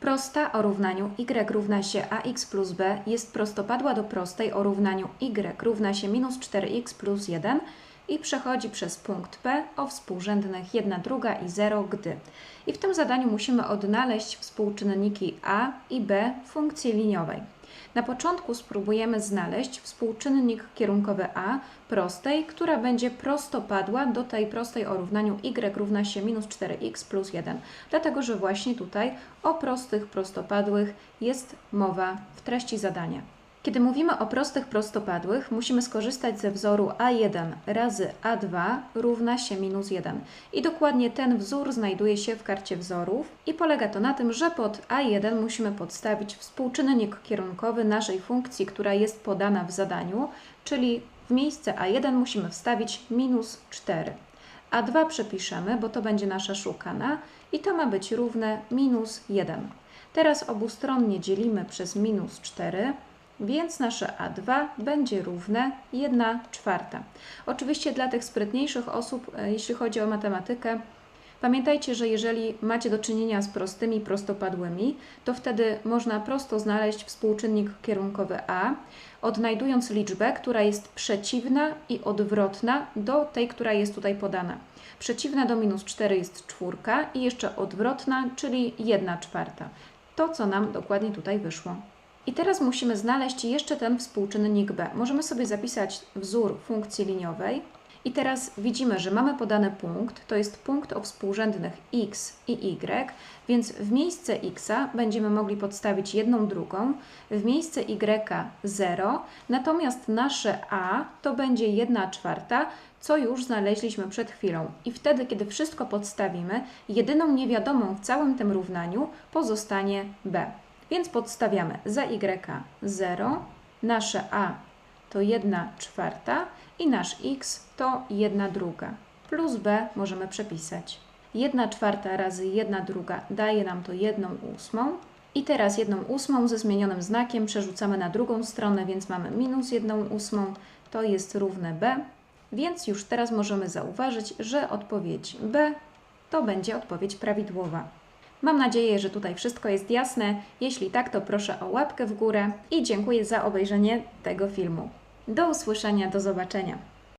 Prosta o równaniu y równa się ax plus b jest prostopadła do prostej o równaniu y równa się minus 4x plus 1 i przechodzi przez punkt P o współrzędnych 1 druga i 0, gdy. I w tym zadaniu musimy odnaleźć współczynniki a i b funkcji liniowej. Na początku spróbujemy znaleźć współczynnik kierunkowy a prostej, która będzie prostopadła do tej prostej o równaniu y równa się minus 4x plus 1, dlatego że właśnie tutaj o prostych prostopadłych jest mowa w treści zadania. Kiedy mówimy o prostych prostopadłych, musimy skorzystać ze wzoru a1 razy a2 równa się minus 1. I dokładnie ten wzór znajduje się w karcie wzorów i polega to na tym, że pod a1 musimy podstawić współczynnik kierunkowy naszej funkcji, która jest podana w zadaniu, czyli w miejsce a1 musimy wstawić minus 4. A2 przepiszemy, bo to będzie nasza szukana i to ma być równe minus 1. Teraz obustronnie dzielimy przez minus 4, więc nasze A2 będzie równe 1 czwarta. Oczywiście dla tych sprytniejszych osób, e, jeśli chodzi o matematykę, pamiętajcie, że jeżeli macie do czynienia z prostymi prostopadłymi, to wtedy można prosto znaleźć współczynnik kierunkowy A, odnajdując liczbę, która jest przeciwna i odwrotna do tej, która jest tutaj podana. Przeciwna do minus 4 jest czwórka i jeszcze odwrotna, czyli 1 czwarta. To, co nam dokładnie tutaj wyszło. I teraz musimy znaleźć jeszcze ten współczynnik b. Możemy sobie zapisać wzór funkcji liniowej. I teraz widzimy, że mamy podany punkt, to jest punkt o współrzędnych x i y, więc w miejsce x będziemy mogli podstawić jedną drugą, w miejsce y 0, natomiast nasze a to będzie 1 czwarta, co już znaleźliśmy przed chwilą. I wtedy, kiedy wszystko podstawimy, jedyną niewiadomą w całym tym równaniu pozostanie b. Więc podstawiamy za y 0, nasze a to 1 czwarta i nasz x to 1 druga. Plus b możemy przepisać. 1 czwarta razy 1 druga daje nam to 1 ósmą. I teraz 1 ósmą ze zmienionym znakiem przerzucamy na drugą stronę, więc mamy minus 1 ósmą, to jest równe b. Więc już teraz możemy zauważyć, że odpowiedź b to będzie odpowiedź prawidłowa. Mam nadzieję, że tutaj wszystko jest jasne. Jeśli tak, to proszę o łapkę w górę i dziękuję za obejrzenie tego filmu. Do usłyszenia, do zobaczenia.